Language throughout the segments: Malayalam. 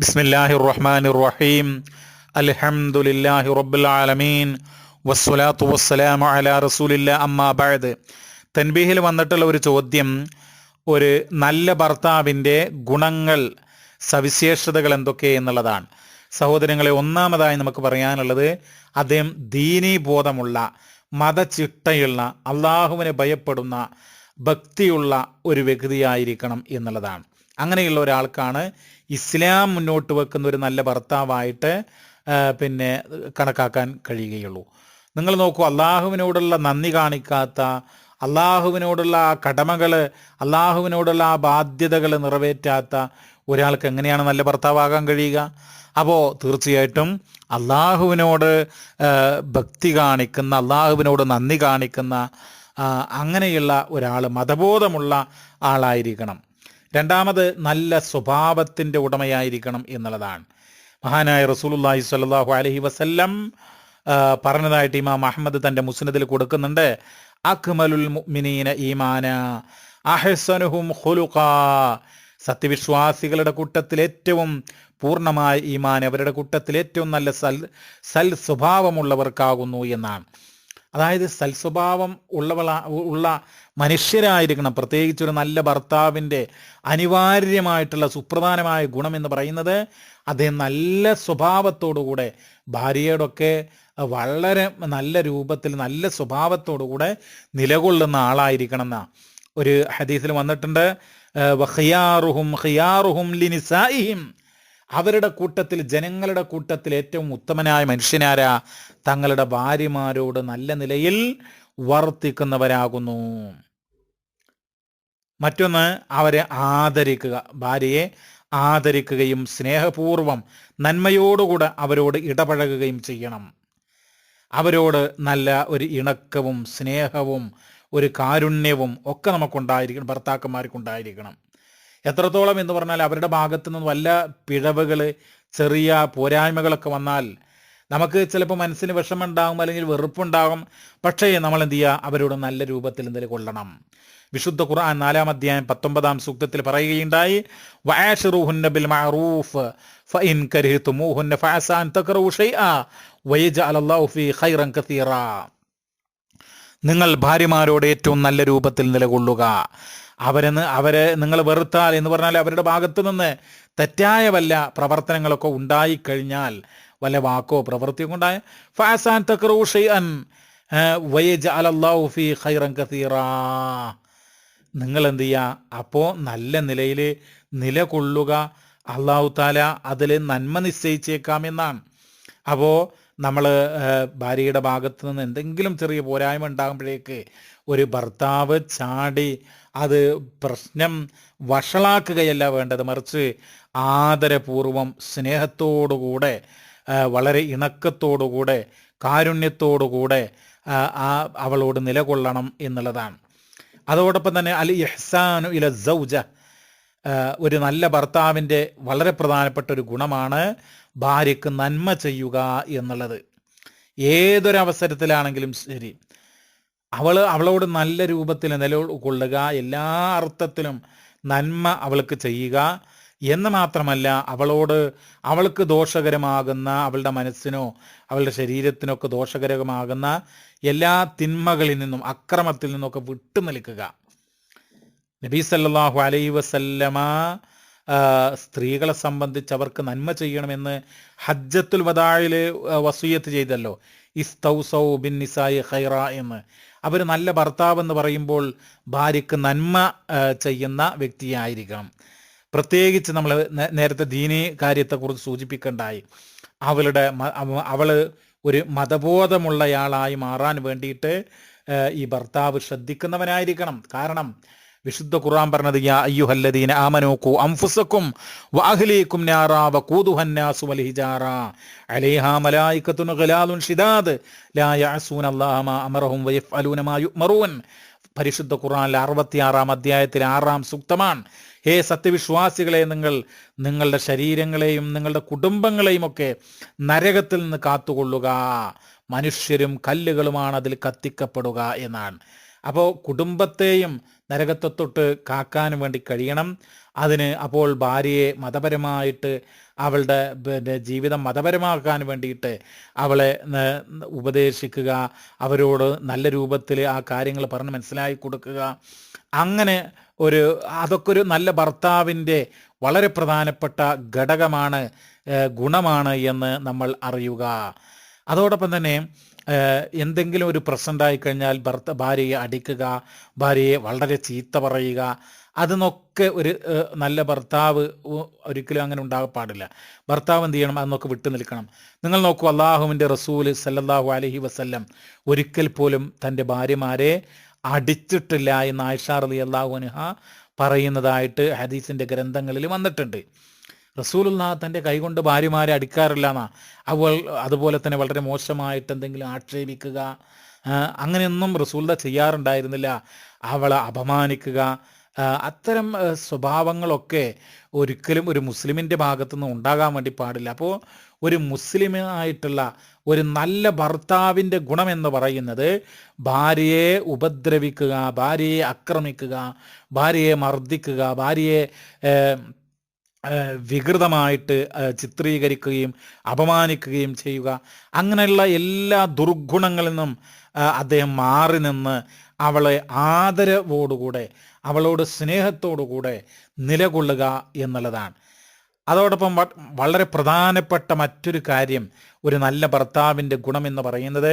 ബിസ്മില്ലാഹി റഹ്മാൻ റഹീം അലഹമുല്ലാഹി റബ്ബിൽ ആലമീൻ. വസ്സലാത്തു വസ്സലാമു അലാ റസൂലില്ല. അമ്മാബായത് തൻബീഹിൽ വന്നിട്ടുള്ള ഒരു ചോദ്യം ഒരു നല്ല ഭർത്താവിന്റെ ഗുണങ്ങൾ സവിശേഷതകൾ എന്തൊക്കെ എന്നുള്ളതാണ്. സഹോദരങ്ങളെ ഒന്നാമതായി നമുക്ക് പറയാനുള്ളത് അദ്ദേഹം ദീനീ ബോധമുള്ള മതചിട്ടയുള്ള അള്ളാഹുവിനെ ഭയപ്പെടുന്ന ഭക്തിയുള്ള ഒരു വ്യക്തിയായിരിക്കണം എന്നുള്ളതാണ്. അങ്ങനെയുള്ള ഒരാൾക്കാണ് ഇസ്ലാം മുന്നോട്ട് വെക്കുന്ന ഒരു നല്ല ഭർത്താവായിട്ട് പിന്നെ കണക്കാക്കാൻ കഴിയുകയുള്ളൂ. നിങ്ങൾ നോക്കൂ അള്ളാഹുവിനോടുള്ള നന്ദി കാണിക്കാത്ത അള്ളാഹുവിനോടുള്ള ആ കടമകൾ അള്ളാഹുവിനോടുള്ള ആ ബാധ്യതകൾ നിറവേറ്റാത്ത ഒരാൾക്ക് എങ്ങനെയാണ് നല്ല ഭർത്താവാകാൻ കഴിയുക? അപ്പോൾ തീർച്ചയായിട്ടും അള്ളാഹുവിനോട് ഭക്തി കാണിക്കുന്ന അള്ളാഹുവിനോട് നന്ദി കാണിക്കുന്ന അങ്ങനെയുള്ള ഒരാൾ മതബോധമുള്ള ആളായിരിക്കണം. രണ്ടാമത് നല്ല സ്വഭാവത്തിന്റെ ഉടമയായിരിക്കണം എന്നുള്ളതാണ്. മഹാനായ റസൂലുള്ളാഹി സ്വല്ലല്ലാഹു അലൈഹി വസല്ലം പറഞ്ഞതായിട്ട് ഇമാം അഹമ്മദ് തന്റെ മുസ്നദിൽ കൊടുക്കുന്നുണ്ട്. അക്മലുൽ മുഅ്മിനീന ഈമാന അഹ്സനുഹും സത്യവിശ്വാസികളുടെ കൂട്ടത്തിൽ ഏറ്റവും പൂർണമായ ഈമാൻ അവരുടെ കൂട്ടത്തിൽ ഏറ്റവും നല്ല സൽ സൽ സ്വഭാവമുള്ളവർക്കാകുന്നു എന്നാണ്. അതായത് സൽസ്വഭാവം ഉള്ളവള ഉള്ള മനുഷ്യരായിരിക്കണം. പ്രത്യേകിച്ച് ഒരു നല്ല ഭർത്താവിന്റെ അനിവാര്യമായിട്ടുള്ള സുപ്രധാനമായ ഗുണം എന്ന് പറയുന്നത് അദ്ദേഹം നല്ല സ്വഭാവത്തോടുകൂടെ ഭാര്യയോടൊക്കെ വളരെ നല്ല രൂപത്തിൽ നല്ല സ്വഭാവത്തോടുകൂടെ നിലകൊള്ളുന്ന ആളായിരിക്കണം എന്ന ഒരു ഹദീസിൽ വന്നിട്ടുണ്ട് ഹിയാറുഹും ഹിയാറുഹും ലിനിസായിഹിം അവരുടെ കൂട്ടത്തിൽ ജനങ്ങളുടെ കൂട്ടത്തിൽ ഏറ്റവും ഉത്തമനായ മനുഷ്യനാരാ? തങ്ങളുടെ ഭാര്യമാരോട് നല്ല നിലയിൽ വർത്തിക്കുന്നവരാകുന്നു. മറ്റൊന്ന് അവരെ ആദരിക്കുക. ഭാര്യയെ ആദരിക്കുകയും സ്നേഹപൂർവം നന്മയോടുകൂടെ അവരോട് ഇടപഴകുകയും ചെയ്യണം. അവരോട് നല്ല ഒരു ഇണക്കവും സ്നേഹവും ഒരു കാരുണ്യവും ഒക്കെ നമുക്കുണ്ടായിരിക്കണം ഭർത്താക്കന്മാർക്കുണ്ടായിരിക്കണം. എത്രത്തോളം എന്ന് പറഞ്ഞാൽ അവരുടെ ഭാഗത്തു നിന്ന് വല്ല പിഴവുകൾ ചെറിയ പോരായ്മകളൊക്കെ വന്നാൽ നമുക്ക് ചിലപ്പോൾ മനസ്സിന് വിഷമുണ്ടാകും അല്ലെങ്കിൽ വെറുപ്പുണ്ടാകും. പക്ഷേ നമ്മൾ എന്ത് ചെയ്യുക? അവരോട് നല്ല രൂപത്തിൽ എന്തെങ്കിലും കൊള്ളണം. വിശുദ്ധ ഖുർആൻ നാലാം അധ്യായം പത്തൊമ്പതാം സൂക്തത്തിൽ പറയുകയുണ്ടായി ബിൽ മഅറൂഫ് വയജഅലല്ലാഹു ഫീ ഖൈറൻ കസീറ. നിങ്ങൾ ഭാര്യമാരോട് ഏറ്റവും നല്ല രൂപത്തിൽ നിലകൊള്ളുക. അവരെ അവരെ നിങ്ങൾ വെറുത്താൽ എന്ന് പറഞ്ഞാൽ അവരുടെ ഭാഗത്ത് നിന്ന് തെറ്റായ വല്ല പ്രവർത്തനങ്ങളൊക്കെ ഉണ്ടായിക്കഴിഞ്ഞാൽ വല്ല വാക്കോ പ്രവൃത്തിയോ ഉണ്ടായ ഫാസാൻ തക്റൂ വയജ് അലല്ലാഹു ഫീ ഖൈറൻ കസീറ. നിങ്ങൾ എന്ത് ചെയ്യുക അപ്പോൾ നല്ല നിലയിൽ നിലകൊള്ളുക. അള്ളാഹു താല അതിൽ നന്മ നിശ്ചയിച്ചേക്കാം എന്നാണ്. അപ്പോൾ നമ്മൾ ഭാര്യയുടെ ഭാഗത്തു നിന്ന് എന്തെങ്കിലും ചെറിയ പോരായ്മ ഉണ്ടാകുമ്പോഴേക്ക് ഒരു ഭർത്താവ് ചാടി അത് പ്രശ്നം വഷളാക്കുകയല്ല വേണ്ടത്. മറിച്ച് ആദരപൂർവം സ്നേഹത്തോടുകൂടെ വളരെ ഇണക്കത്തോടുകൂടെ കാരുണ്യത്തോടുകൂടെ ആ അവളോട് നിലകൊള്ളണം എന്നുള്ളതാണ്. അതോടൊപ്പം തന്നെ അൽ ഇഹ്സാനു ഇല സൗജ ഒരു നല്ല ഭർത്താവിന്റെ വളരെ പ്രധാനപ്പെട്ട ഒരു ഗുണമാണ് ഭാര്യയ്ക്ക് നന്മ ചെയ്യുക എന്നുള്ളത്. ഏതൊരവസരത്തിലാണെങ്കിലും ശരി. അവൾ അവളോട് നല്ല രൂപത്തിൽ നിലകൊള്ളുക എല്ലാ അർത്ഥത്തിലും നന്മ അവൾക്ക് ചെയ്യുക എന്ന് മാത്രമല്ല അവളോട് അവൾക്ക് ദോഷകരമാകുന്ന അവളുടെ മനസ്സിനോ അവളുടെ ശരീരത്തിനൊക്കെ ദോഷകരമാകുന്ന എല്ലാ തിന്മകളിൽ നിന്നും അക്രമത്തിൽ നിന്നൊക്കെ വിട്ടു നിൽക്കുക നബി സല്ലല്ലാഹു അലൈഹി വസല്ലമ സ്ത്രീകളെ സംബന്ധിച്ച് അവർക്ക് നന്മ ചെയ്യണമെന്ന് ഹജ്ജത്തുൽ വദായിൽ വസൂയത്ത് ചെയ്തല്ലോ. ഇസ്തൗസൗ ബിൻ നിസായി ഖൈറ എന്ന്. അവർ നല്ല ഭർത്താവ് എന്ന് പറയുമ്പോൾ ഭാര്യയ്ക്ക് നന്മ ചെയ്യുന്ന വ്യക്തിയായിരിക്കണം. പ്രത്യേകിച്ച് നമ്മൾ നേരത്തെ ദീനി കാര്യത്തെക്കുറിച്ച് സൂചിപ്പിക്കണ്ടായി. അവളുടെ അവൾ ഒരു മതബോധമുള്ളയാളായി മാറാൻ വേണ്ടിയിട്ട് ഈ ഭർത്താവ് ശ്രദ്ധിക്കുന്നവനായിരിക്കണം. കാരണം വിശുദ്ധ ഖുർആൻ പറഞ്ഞത് യാ അയ്യുഹല്ലദീന ആമനോക്കു അംഫുസക്കും വഅഹ്ലീകും നാറാ വഖൂദുഹന്നാസു വൽ ഹിജാറ അലൈഹാ മലായികത്തുൻ ഗലാലുൻ ഷിദാദ് ലാ യഅസൂന അല്ലാഹ മാ അമറഹും വയഫ്അലൂന മാ യുമറൂൻ പരിശുദ്ധ ഖുർആനിലെ അറുപത്തിയാറാം അധ്യായത്തിലെ ആറാം സൂക്തമാണ്. ഹേ സത്യവിശ്വാസികളെ നിങ്ങൾ നിങ്ങളുടെ ശരീരങ്ങളെയും നിങ്ങളുടെ കുടുംബങ്ങളെയും ഒക്കെ നരകത്തിൽ നിന്ന് കാത്തുകൊള്ളുക. മനുഷ്യരും കല്ലുകളുമാണ് അതിൽ കത്തിക്കപ്പെടുക എന്നാണ്. അപ്പോൾ കുടുംബത്തെയും നരകത്തെ തൊട്ട് കാക്കാൻ വേണ്ടി കഴിയണം. അതിന് അപ്പോൾ ഭാര്യയെ മതപരമായിട്ട് അവളുടെ പിന്നെ ജീവിതം മതപരമാക്കാൻ വേണ്ടിയിട്ട് അവളെ ഉപദേശിക്കുക അവരോട് നല്ല രൂപത്തിൽ ആ കാര്യങ്ങൾ പറഞ്ഞ് മനസ്സിലാക്കി കൊടുക്കുക. അങ്ങനെ ഒരു അതൊക്കെ ഒരു നല്ല ഭർത്താവിന്റെ വളരെ പ്രധാനപ്പെട്ട ഘടകമാണ് ഗുണമാണ് എന്ന് നമ്മൾ അറിയുക. അതോടൊപ്പം തന്നെ എന്തെങ്കിലും ഒരു പ്രശ്നമുണ്ടായി കഴിഞ്ഞാൽ ഭർത്ത ഭാര്യയെ അടിക്കുക ഭാര്യയെ വളരെ ചീത്ത പറയുക അതിനൊക്കെ ഒരു നല്ല ഭർത്താവ് ഒരിക്കലും അങ്ങനെ ഉണ്ടാകാൻ പാടില്ല. ഭർത്താവ് എന്ത് ചെയ്യണം? അതിനൊക്കെ വിട്ടു നിൽക്കണം. നിങ്ങൾ നോക്കൂ അള്ളാഹുവിന്റെ റസൂൽ സല്ലല്ലാഹു അലഹി വസല്ലം ഒരിക്കൽ പോലും തന്റെ ഭാര്യമാരെ അടിച്ചിട്ടില്ല എന്ന് ആയിഷാർ അലി അള്ളാഹു അനുഹ പറയുന്നതായിട്ട് ഹദീസിന്റെ ഗ്രന്ഥങ്ങളിൽ വന്നിട്ടുണ്ട്. റസൂലുള്ള തന്റെ കൈകൊണ്ട് ഭാര്യമാരെ അടിക്കാറില്ല എന്നാ. അവൾ അതുപോലെ തന്നെ വളരെ മോശമായിട്ട് എന്തെങ്കിലും ആക്ഷേപിക്കുക അങ്ങനെയൊന്നും റസൂല ചെയ്യാറുണ്ടായിരുന്നില്ല. അവളെ അപമാനിക്കുക അത്തരം സ്വഭാവങ്ങളൊക്കെ ഒരിക്കലും ഒരു മുസ്ലിമിന്റെ ഭാഗത്തുനിന്ന് ഉണ്ടാകാൻ വേണ്ടി പാടില്ല. അപ്പോൾ ഒരു മുസ്ലിമായിട്ടുള്ള ഒരു നല്ല ഭർത്താവിന്റെ ഗുണമെന്ന് പറയുന്നത് ഭാര്യയെ ഉപദ്രവിക്കുക ഭാര്യയെ ആക്രമിക്കുക ഭാര്യയെ മർദ്ദിക്കുക ഭാര്യയെ വികൃതമായിട്ട് ചിത്രീകരിക്കുകയും അപമാനിക്കുകയും ചെയ്യുക. അങ്ങനെയുള്ള എല്ലാ ദുർഗുണങ്ങളിൽ നിന്നും അദ്ദേഹം മാറി നിന്ന് അവളെ ആദരവോടുകൂടെ അവളോട് സ്നേഹത്തോടുകൂടെ നിലകൊള്ളുക എന്നുള്ളതാണ്. അതോടൊപ്പം വളരെ പ്രധാനപ്പെട്ട മറ്റൊരു കാര്യം ഒരു നല്ല ഭർത്താവിന്റെ ഗുണമെന്ന് പറയുന്നത്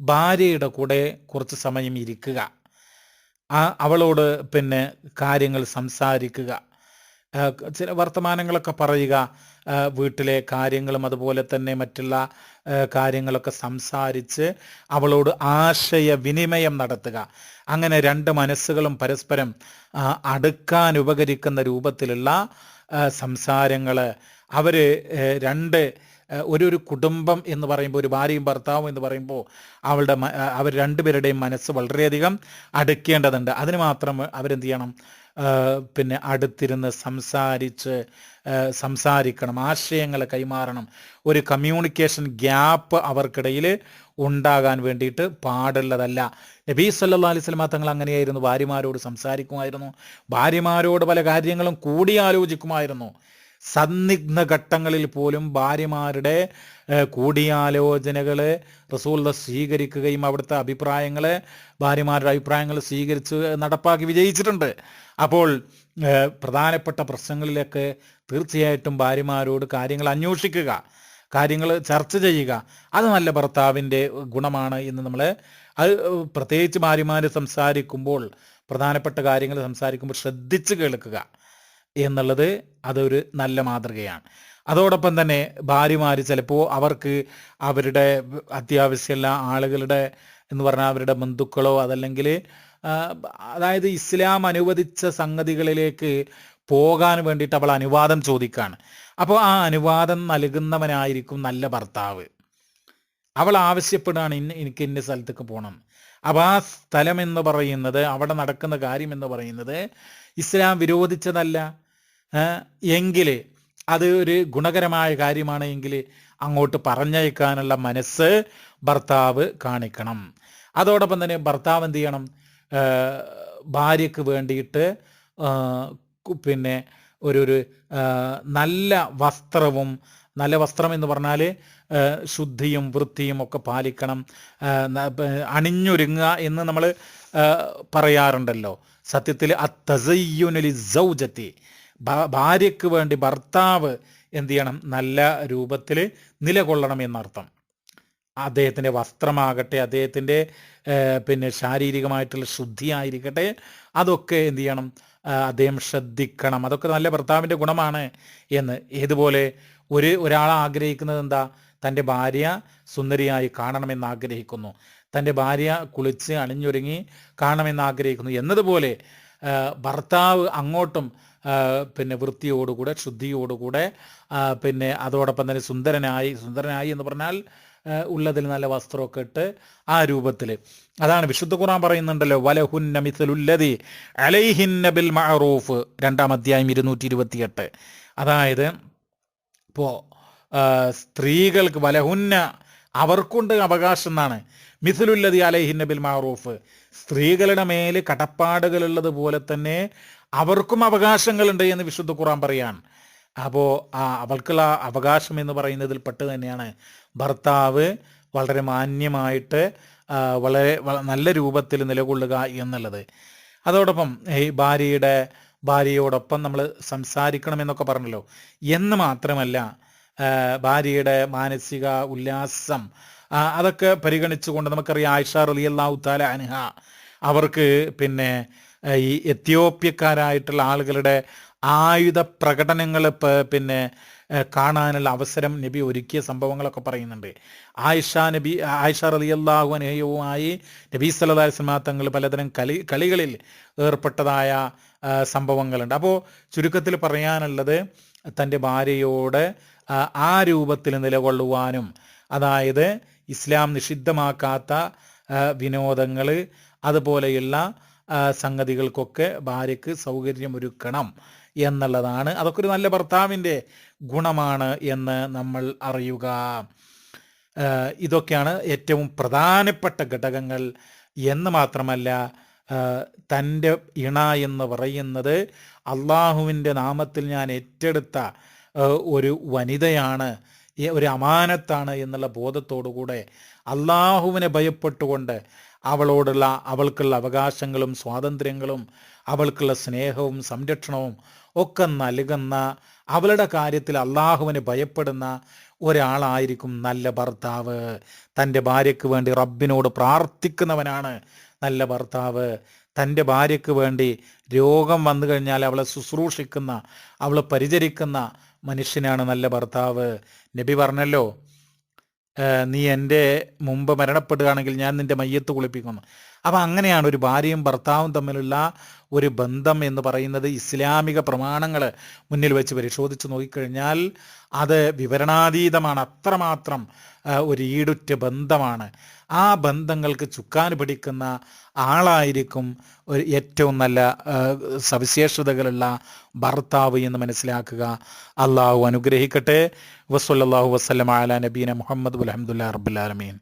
ഭാര്യയുടെ കൂടെ കുറച്ച് സമയം ഇരിക്കുക. അവളോട് പിന്നെ കാര്യങ്ങൾ സംസാരിക്കുക. ചില വർത്തമാനങ്ങളൊക്കെ പറയുക വീട്ടിലെ കാര്യങ്ങളും അതുപോലെ തന്നെ മറ്റുള്ള കാര്യങ്ങളൊക്കെ സംസാരിച്ച് അവളോട് ആശയവിനിമയം നടത്തുക. അങ്ങനെ രണ്ട് മനസ്സുകളും പരസ്പരം അടുക്കാൻ ഉപകരിക്കുന്ന രൂപത്തിലുള്ള സംസാരങ്ങൾ അവർ രണ്ട് ഒരു ഒരു കുടുംബം എന്ന് പറയുമ്പോൾ ഒരു ഭാര്യയും ഭർത്താവും എന്ന് പറയുമ്പോൾ അവളുടെ അവർ രണ്ടുപേരുടെയും മനസ്സ് വളരെയധികം അടുക്കേണ്ടതുണ്ട്. അതിന് മാത്രം അവരെന്ത് ചെയ്യണം? പിന്നെ അടുത്തിരുന്ന് സംസാരിച്ച് സംസാരിക്കണം ആശയങ്ങൾ കൈമാറണം. ഒരു കമ്മ്യൂണിക്കേഷൻ ഗ്യാപ്പ് അവർക്കിടയിൽ ഉണ്ടാകാൻ വേണ്ടിയിട്ട് പാടുള്ളതല്ല. നബീ സല്ലാ അലൈഹി സ്വലമ തങ്ങൾ അങ്ങനെയായിരുന്നു. ഭാര്യമാരോട് സംസാരിക്കുമായിരുന്നു. ഭാര്യമാരോട് പല കാര്യങ്ങളും കൂടിയാലോചിക്കുമായിരുന്നു. സന്നിഗ്ധ ഘട്ടങ്ങളിൽ പോലും ഭാര്യമാരുടെ കൂടിയാലോചനകൾ റസൂൽ സ്വീകരിക്കുകയും അവിടുത്തെ അഭിപ്രായങ്ങളെ ഭാര്യമാരുടെ അഭിപ്രായങ്ങൾ സ്വീകരിച്ച് നടപ്പാക്കി വിജയിച്ചിട്ടുണ്ട്. അപ്പോൾ പ്രധാനപ്പെട്ട പ്രശ്നങ്ങളിലൊക്കെ തീർച്ചയായിട്ടും ഭാര്യമാരോട് കാര്യങ്ങൾ അന്വേഷിക്കുക കാര്യങ്ങൾ ചർച്ച ചെയ്യുക. അത് നല്ല ഭർത്താവിന്റെ ഗുണമാണ് എന്ന് നമ്മൾ അത് പ്രത്യേകിച്ച് ഭാര്യമാർ സംസാരിക്കുമ്പോൾ പ്രധാനപ്പെട്ട കാര്യങ്ങൾ സംസാരിക്കുമ്പോൾ ശ്രദ്ധിച്ച് കേൾക്കുക. എന്നുള്ളത് അതൊരു നല്ല മാതൃകയാണ്. അതോടൊപ്പം തന്നെ ഭാര്യമാർ ചിലപ്പോൾ അവർക്ക് അവരുടെ അത്യാവശ്യമുള്ള ആളുകളുടെ എന്ന് പറഞ്ഞാൽ അവരുടെ ബന്ധുക്കളോ അതല്ലെങ്കിൽ അതായത് ഇസ്ലാം അനുവദിച്ച സംഗതികളിലേക്ക് പോകാൻ വേണ്ടിയിട്ട് അവൾ അനുവാദം ചോദിക്കുകയാണ് അപ്പോൾ ആ അനുവാദം നൽകുന്നവനായിരിക്കും നല്ല ഭർത്താവ്. അവൾ ആവശ്യപ്പെടുകയാണ് ഇന്ന് എനിക്ക് ഇന്ന സ്ഥലത്തേക്ക് പോകണം അപ്പം ആ സ്ഥലം എന്ന് പറയുന്നത് അവിടെ നടക്കുന്ന കാര്യം എന്ന് പറയുന്നത് ഇസ്ലാം വിരോധിച്ചതല്ല. എങ്കിൽ അത് ഒരു ഗുണകരമായ കാര്യമാണ് എങ്കിൽ അങ്ങോട്ട് പറഞ്ഞയക്കാനുള്ള മനസ്സ് ഭർത്താവ് കാണിക്കണം. അതോടൊപ്പം തന്നെ ഭർത്താവ് എന്ത് ചെയ്യണം? ഭാര്യയ്ക്ക് വേണ്ടിയിട്ട് പിന്നെ ഒരു ഒരു നല്ല വസ്ത്രവും നല്ല വസ്ത്രം എന്ന് പറഞ്ഞാൽ ശുദ്ധിയും വൃത്തിയും ഒക്കെ പാലിക്കണം. അണിഞ്ഞൊരുങ്ങുക എന്ന് നമ്മൾ പറയാറുണ്ടല്ലോ. സത്യത്തിൽ അത്തസയ്യുനലി സൗജത്തി ഭാര്യയ്ക്ക് വേണ്ടി ഭർത്താവ് എന്ത് ചെയ്യണം? നല്ല രൂപത്തിൽ നിലകൊള്ളണം എന്നർത്ഥം. അദ്ദേഹത്തിന്റെ വസ്ത്രമാകട്ടെ അദ്ദേഹത്തിന്റെ പിന്നെ ശാരീരികമായിട്ടുള്ള ശുദ്ധിയായിരിക്കട്ടെ അതൊക്കെ എന്ത് ചെയ്യണം? അദ്ദേഹം ശ്രദ്ധിക്കണം. അതൊക്കെ നല്ല ഭർത്താവിന്റെ ഗുണമാണ് എന്ന്. ഏതുപോലെ ഒരു ഒരാൾ ആഗ്രഹിക്കുന്നത് എന്താ? തന്റെ ഭാര്യ സുന്ദരിയായി കാണണമെന്ന് ആഗ്രഹിക്കുന്നു. തന്റെ ഭാര്യ കുളിച്ച് അണിഞ്ഞൊരുങ്ങി കാണണമെന്ന് ആഗ്രഹിക്കുന്നു. എന്നതുപോലെ ഭർത്താവ് അങ്ങോട്ടും പിന്നെ വൃത്തിയോടുകൂടെ ശുദ്ധിയോടുകൂടെ പിന്നെ അതോടൊപ്പം തന്നെ സുന്ദരനായി സുന്ദരനായി എന്ന് പറഞ്ഞാൽ ഉള്ളതിൽ നല്ല വസ്ത്രമൊക്കെ ഇട്ട് ആ രൂപത്തിൽ. അതാണ് വിശുദ്ധ ഖുർആൻ പറയുന്നുണ്ടല്ലോ വലഹുന്ന മിസലുല്ലതി അലൈഹിന്ന ബിൽ മഅറൂഫ് രണ്ടാം അധ്യായം ഇരുന്നൂറ്റി ഇരുപത്തിയെട്ട് അതായത് ഇപ്പോൾ സ്ത്രീകൾക്ക് വലഹുന്ന അവർക്കുണ്ട് അവകാശം എന്നാണ്. മിഥുലുല്ലതി അലൈഹിന്നബിൽ മാറൂഫ് സ്ത്രീകളുടെ മേൽ കടപ്പാടുകളുള്ളത് പോലെ തന്നെ അവർക്കും അവകാശങ്ങളുണ്ട് എന്ന് വിശുദ്ധ ഖുറാൻ പറയാൻ അപ്പോൾ ആ അവൾക്കുള്ള അവകാശം എന്ന് പറയുന്നതിൽ പെട്ട് തന്നെയാണ് ഭർത്താവ് വളരെ മാന്യമായിട്ട് വളരെ നല്ല രൂപത്തിൽ നിലകൊള്ളുക എന്നുള്ളത്. അതോടൊപ്പം ഈ ഭാര്യയുടെ ഭാര്യയോടൊപ്പം നമ്മൾ സംസാരിക്കണം എന്നൊക്കെ പറഞ്ഞല്ലോ. എന്ന് മാത്രമല്ല ഭാര്യയുടെ മാനസിക ഉല്ലാസം അതൊക്കെ പരിഗണിച്ചുകൊണ്ട് നമുക്കറിയാം ആയിഷ റളിയല്ലാഹു താല അൻഹ അവർക്ക് പിന്നെ ഈ എത്യോപ്യക്കാരായിട്ടുള്ള ആളുകളുടെ ആയുധ പ്രകടനങ്ങൾ പിന്നെ കാണാനുള്ള അവസരം നബി ഒരുക്കിയ സംഭവങ്ങളൊക്കെ പറയുന്നുണ്ട്. ആയിഷ നബി ആയിഷ റളിയല്ലാഹു അൻഹയുമായി നബി സല്ലാസ്മാ തങ്ങൾ പലതരം കളി കളികളിൽ ഏർപ്പെട്ടതായ സംഭവങ്ങളുണ്ട്. അപ്പോൾ ചുരുക്കത്തിൽ പറയാനുള്ളത് തന്റെ ഭാര്യയോട് ആ, രൂപത്തിൽ നിലകൊള്ളുവാനും അതായത് ഇസ്ലാം നിഷിദ്ധമാക്കാത്ത വിനോദങ്ങൾ അതുപോലെയുള്ള സംഗതികൾക്കൊക്കെ ഭാര്യയ്ക്ക് സൗകര്യമൊരുക്കണം എന്നുള്ളതാണ്. അതൊക്കെ ഒരു നല്ല ഭർത്താവിന്റെ ഗുണമാണ് എന്ന് നമ്മൾ അറിയുക. ഇതൊക്കെയാണ് ഏറ്റവും പ്രധാനപ്പെട്ട ഘടകങ്ങൾ എന്ന് മാത്രമല്ല തന്റെ ഇണ എന്ന് പറയുന്നത് അള്ളാഹുവിന്റെ നാമത്തിൽ ഞാൻ ഏറ്റെടുത്ത ഒരു വനിതയാണ് ഒരു അമാനത്താണ് എന്നുള്ള ബോധത്തോടുകൂടെ അള്ളാഹുവിനെ ഭയപ്പെട്ടുകൊണ്ട് അവളോടുള്ള അവൾക്കുള്ള അവകാശങ്ങളും സ്വാതന്ത്ര്യങ്ങളും അവൾക്കുള്ള സ്നേഹവും സംരക്ഷണവും ഒക്കെ നൽകുന്ന അവളുടെ കാര്യത്തിൽ അള്ളാഹുവിനെ ഭയപ്പെടുന്ന ഒരാളായിരിക്കും നല്ല ഭർത്താവ്. തന്റെ ഭാര്യയ്ക്ക് വേണ്ടി റബ്ബിനോട് പ്രാർത്ഥിക്കുന്നവനാണ് നല്ല ഭർത്താവ്. തന്റെ ഭാര്യയ്ക്ക് വേണ്ടി രോഗം വന്നു കഴിഞ്ഞാൽ അവളെ ശുശ്രൂഷിക്കുന്ന അവളെ പരിചരിക്കുന്ന മനുഷ്യനാണ് നല്ല ഭർത്താവ്. നബി പറഞ്ഞല്ലോ "ഏഹ് നീ എന്റെ മുമ്പ് മരണപ്പെടുകയാണെങ്കിൽ ഞാൻ നിന്റെ മയ്യത്ത് കുളിപ്പിക്കുന്നു. അപ്പം അങ്ങനെയാണ് ഒരു ഭാര്യയും ഭർത്താവും തമ്മിലുള്ള ഒരു ബന്ധം എന്ന് പറയുന്നത് ഇസ്ലാമിക പ്രമാണങ്ങൾ മുന്നിൽ വെച്ച് പരിശോധിച്ച് നോക്കിക്കഴിഞ്ഞാൽ അത് വിവരണാതീതമാണ്. അത്രമാത്രം ഒരു ഈടുറ്റ ബന്ധമാണ്. ആ ബന്ധങ്ങൾക്ക് ചുക്കാൻ പിടിക്കുന്ന ആളായിരിക്കും ഒരു ഏറ്റവും നല്ല സവിശേഷതകളുള്ള ഭർത്താവ് എന്ന് മനസ്സിലാക്കുക. അള്ളാഹു അനുഗ്രഹിക്കട്ടെ. വസ്വല്ലാഹു വസ്ലം അല നബീന മുഹമ്മദ് അലഹമുല്ലാ റബ്ബുലാലമീൻ